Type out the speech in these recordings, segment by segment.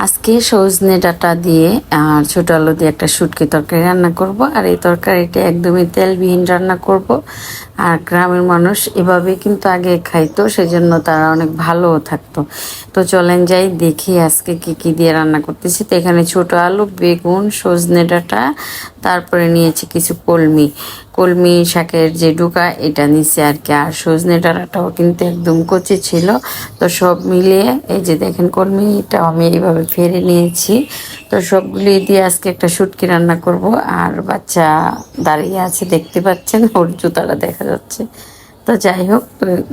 আজকে সজনে ডাটা দিয়ে আর ছোট আলু দিয়ে একটা শুটকি তরকারি রান্না করব। আর এই তরকারিটা একদমই তেলবিহীন রান্না করব। আর গ্রামের মানুষ এভাবে কিন্তু আগে খাইতো, সেজন্য তারা অনেক ভালোও থাকতো। তো চলেন যাই, দেখি আজকে কি কি দিয়ে রান্না করতেছি। তো এখানে ছোট আলু, বেগুন, সজনে ডাটা, তারপরে নিয়েছি কিছু কলমি। কলমি শাকের যে ডুকা, এটা নিচে আর কি। আর সজনে ডাঁটাটাও কিন্তু একদম কচি ছিল। তো সব মিলিয়ে এই যে দেখেন কলমিটা আমি এইভাবে ফেরে নিয়েছি। তো সবগুলি দিয়ে আজকে একটা শুটকি রান্না করব। আর বাচ্চা দাঁড়িয়ে আছে, দেখতে পাচ্ছেন, ওর জুতাটা দেখা যাচ্ছে। তো যাই হোক,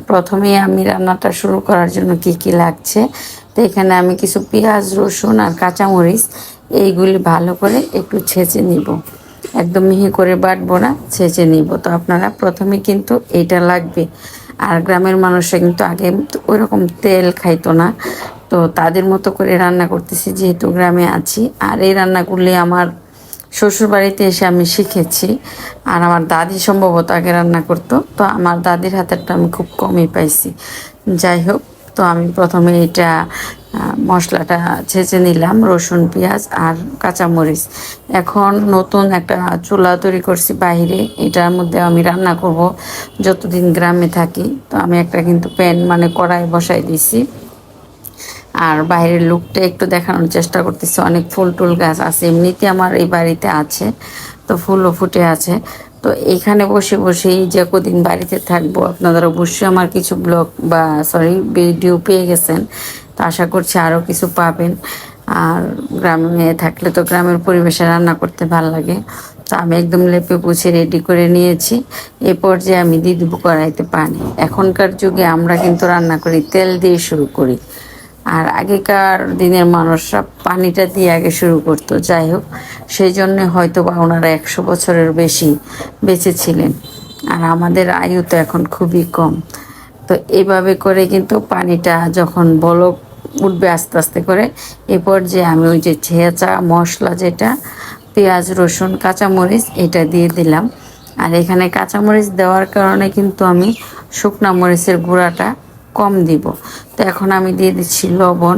প্রথমেই আমি রান্নাটা শুরু করার জন্য কি কি লাগছে। তো এখানে আমি কিছু পেঁয়াজ, রসুন আর কাঁচামরিচ, এইগুলি ভালো করে একটু ছেঁচে নিব। একদম মিহি করে বাটবো না, ছেঁচে নিব। তো আপনারা প্রথমে কিন্তু এইটা লাগবে। আর গ্রামের মানুষরা কিন্তু আগে ওইরকম তেল খাইতো না। তো তাদের মতো করে রান্না করতেছি যেহেতু গ্রামে আছি। আর এই রান্নাগুলি আমার শ্বশুর বাড়িতে এসে আমি শিখেছি। আর আমার দাদি সম্ভবত আগে রান্না করতো। তো আমার দাদির হাতেরটা আমি খুব কমই পাইছি। যাই হোক, তো আমি প্রথমে এটা মশলাটা ছেঁচে নিলাম, রসুন, পেঁয়াজ আর কাঁচামরিচ। এখন নতুন একটা চুলা তৈরি করছি বাইরে। এটার মধ্যে আমি রান্না করব। যতদিন গ্রামে থাকি, তো আমি একটা কিন্তু প্যান মানে কড়াই বসাই দিছি। আর বাইরের লুকটা একটু দেখানোর চেষ্টা করতেছি। অনেক ফুল টুল গাছ আছে, এমনিতে আমার এই বাড়িতে আছে, তো ফুলও ফুটে আছে। তো এখানে বসে বসেই যে কদিন বাড়িতে থাকব, আপনাদের অবশ্যই আমার কিছু ব্লগ বা সরি ভিডিও পেয়ে গেছেন। তো আশা করছি আরও কিছু পাবেন। আর গ্রামে থাকলে তো গ্রামের পরিবেশে রান্না করতে ভালো লাগে। তো আমি একদম লেপে পুছে রেডি করে নিয়েছি। এ পর্যায়ে আমি দিয়ে দেবো কড়াইতে পানি। এখনকার যুগে আমরা কিন্তু রান্না করি, তেল দিয়ে শুরু করি। আর আগেকার দিনের মানুষরা পানিটা দিয়ে আগে শুরু করতো। যাই হোক, সেই জন্য হয়তো বা ওনারা একশো বছরের বেশি বেঁচে ছিলেন। আর আমাদের আয়ু তো এখন খুবই কম। তো এইভাবে করে কিন্তু পানিটা যখন বলক উঠবে আস্তে আস্তে করে এরপর যে আমি ওই যে ছেঁচা মশলা যেটা, পেঁয়াজ, রসুন, কাঁচামরিচ, এটা দিয়ে দিলাম। আর এখানে কাঁচামরিচ দেওয়ার কারণে কিন্তু আমি শুকনা মরিচের গুঁড়াটা কম দিব। তো এখন আমি দিয়ে দিচ্ছি লবণ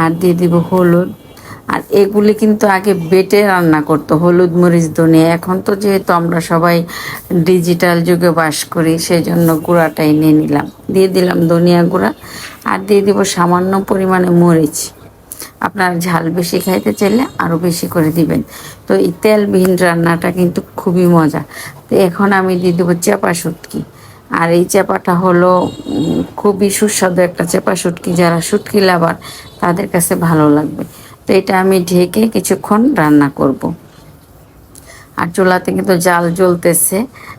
আর দিয়ে দিব হলুদ। আর এগুলি কিন্তু আগে বেটে রান্না করতো, হলুদ, মরিচ, ধনিয়া। এখন তো যেহেতু আমরা সবাই ডিজিটাল যুগে বাস করি সেই জন্য গুঁড়াটাই নিয়ে নিলাম। দিয়ে দিলাম ধনিয়া গুঁড়া আর দিয়ে দিব সামান্য পরিমাণে মরিচ। আপনার ঝাল বেশি খাইতে চাইলে আরও বেশি করে দিবেন। তো এই তেলবিহীন রান্নাটা কিন্তু খুবই মজা। তো এখন আমি দিয়ে দেবো চেপা শুটকি। আর এই চেপাটা হলো খুবই সুস্বাদু একটা চেপা শুটকি, যারা শুটকি লাভার, তাদের কাছে ভালো লাগবে। তো এটা আমি ঢেকে কিছুক্ষণ রান্না করব। আর চুলাতে কিন্তু জাল জ্বলতেছে,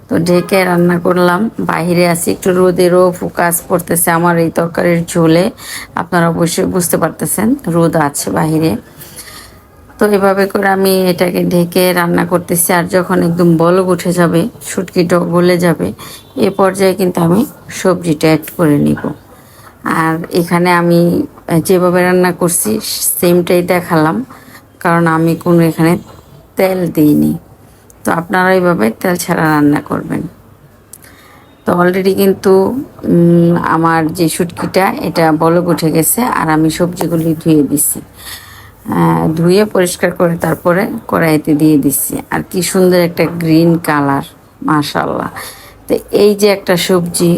তো ঢেকে রান্না করলাম। বাইরে আছি, একটু রোদেরও ফোকাস পড়তেছে আমার এই তরকারির ঝোলে। আপনারা অবশ্যই বুঝতে পারতেছেন, রোদ আছে বাইরে। তো এভাবে করে আমি এটাকে ঢেকে রান্না করতেছি। আর যখন একদম বলক উঠে যাবে শুটকিটা গলে যাবে এ পর্যায়ে কিন্তু আমি সবজিটা অ্যাড করে নিব। আর এখানে আমি যেভাবে রান্না করছি সেমটাই দেখালাম কারণ আমি কোনো এখানে তেল দিইনি। তো আপনারা এইভাবে তেল ছাড়া রান্না করবেন। তো অলরেডি কিন্তু আমার যে শুটকিটা এটা বলক উঠে গেছে আর আমি সবজিগুলি ধুয়ে আহ, ধুয়ে পরিষ্কার করে তারপরে কড়াইতে দিয়ে দিচ্ছি। আর কি সুন্দর একটা গ্রিন কালার মাশাল্লাহ তো এই যে একটা সবজি,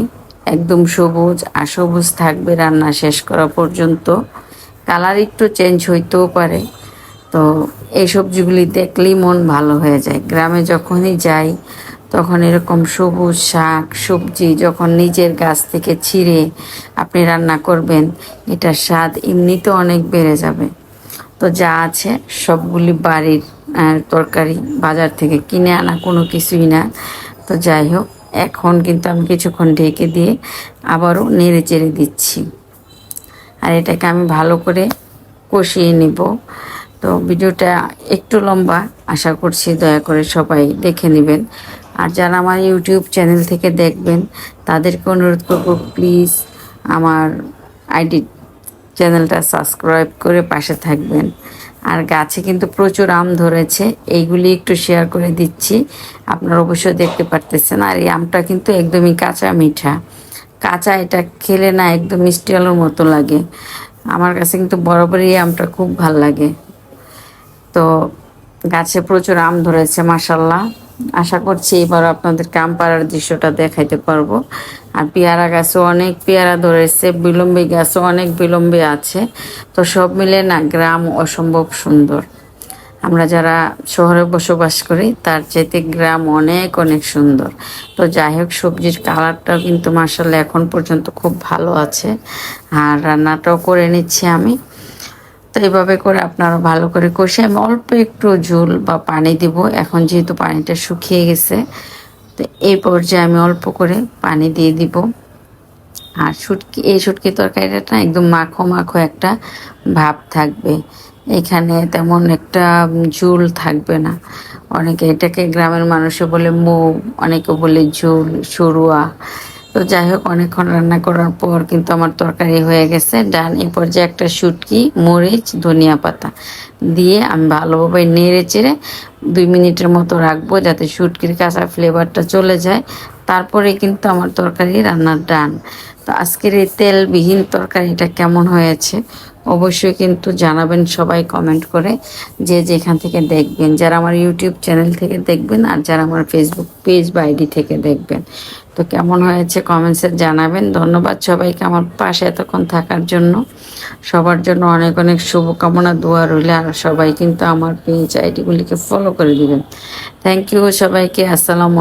একদম সবুজ, আর সবুজ থাকবে রান্না শেষ করা পর্যন্ত। কালার একটু চেঞ্জ হইতেও পারে। তো এই সবজিগুলি দেখলেই মন ভালো হয়ে যায়। গ্রামে যখনই যাই, তখন এরকম সবুজ শাক, সবজি যখন নিজের গাছ থেকে ছিঁড়ে আপনি রান্না করবেন, এটার স্বাদ এমনিতে অনেক বেড়ে যাবে। তো যা আছে সবগুলি বাড়ির তরকারি বাজার থেকে কিনে আনা কোনো কিছুই না। তো যাই হোক, এখন কিন্তু আমি কিছুক্ষণ ঢেকে দিয়ে আবারও নেড়ে চেড়ে দিচ্ছি। আর এটাকে আমি ভালো করে কষিয়ে নিব। তো ভিডিওটা একটু লম্বা, আশা করছি দয়া করে সবাই দেখে নেবেন। আর যারা আমার ইউটিউব চ্যানেল থেকে দেখবেন, তাদেরকে অনুরোধ করব, প্লিজ আমার আইডি চ্যানেলটা সাবস্ক্রাইব করে পাশে থাকবেন। আর গাছে কিন্তু প্রচুর আম ধরেছে, এইগুলি একটু শেয়ার করে দিচ্ছি। আপনারা অবশ্যই দেখতে পারতেছেন, আর এই আমটা কিন্তু একদমই কাঁচা মিঠা। কাঁচা এটা খেলে না একদম মিষ্টি আলুর মতো লাগে। আমার কাছে কিন্তু বরাবরই এই আমটা খুব ভালো লাগে। তো গাছে প্রচুর আম ধরেছে মাসাল্লাহ আশা করছি এবার আপনাদের আম পাড়ার দৃশ্যটা দেখাইতে পারব। আর পেয়ারা গাছও অনেক পেয়ারা ধরেছে, বিলম্বী গাছও অনেক বিলম্বী আছে। তো সব মিলে না গ্রাম অসম্ভব সুন্দর। আমরা যারা শহরে বসবাস করি, তার চাইতে গ্রাম অনেক অনেক সুন্দর। তো যাই হোক, সবজির কালারটাও কিন্তু মার্শাল্লাহ এখন পর্যন্ত খুব ভালো আছে। আর রান্নাটাও করে নিচ্ছি আমি। তো এইভাবে করে আপনারা ভালো করে কষে আমি অল্প একটু ঝোল বা পানি দিব। এখন যেহেতু পানিটা শুকিয়ে গেছে, তো এই পর্যায়ে আমি অল্প করে পানি দিয়ে দিব। আর শুটকি, এই শুটকি তরকারিটা একদম মাখো মাখো একটা ভাব থাকবে। এখানে তেমন একটা ঝোল থাকবে না। অনেকে এটাকে গ্রামের মানুষে বলে মৌ, অনেকে বলে ঝোল, সরুয়া। তো যাই হোক, অনেকক্ষণ রান্না করার পর কিন্তু আমার তরকারি হয়ে গেছে। ডান এই পর্যায়ে একটা শুটকি, মরিচ, ধনিয়া পাতা দিয়ে আমি ভালোভাবে নেড়ে চেড়ে দুই মিনিটের মতো রাখব যাতে শুটকির কাঁচা ফ্লেভারটা চলে যায়। তারপরে কিন্তু আমার তরকারি রান্নার ডান। তো আজকের এই তেলবিহীন তরকারিটা কেমন হয়েছে অবশ্যই কিন্তু জানাবেন সবাই কমেন্ট করে, যে যেখান থেকে দেখবেন, যারা আমার ইউটিউব চ্যানেল থেকে দেখবেন আর যারা আমার ফেসবুক পেজ বা আইডি থেকে দেখবেন। তো কেমন হয়েছে কমেন্টসে জানাবেন। ধন্যবাদ সবাইকে আমার পাশে এতক্ষণ থাকার জন্য। সবার জন্য অনেক অনেক শুভকামনা, দোয়া রইলে, আর সবাই কিন্তু আমার পেজ আইডিগুলিকে ফলো করে দিবেন। থ্যাংক ইউ সবাইকে, আসসালাম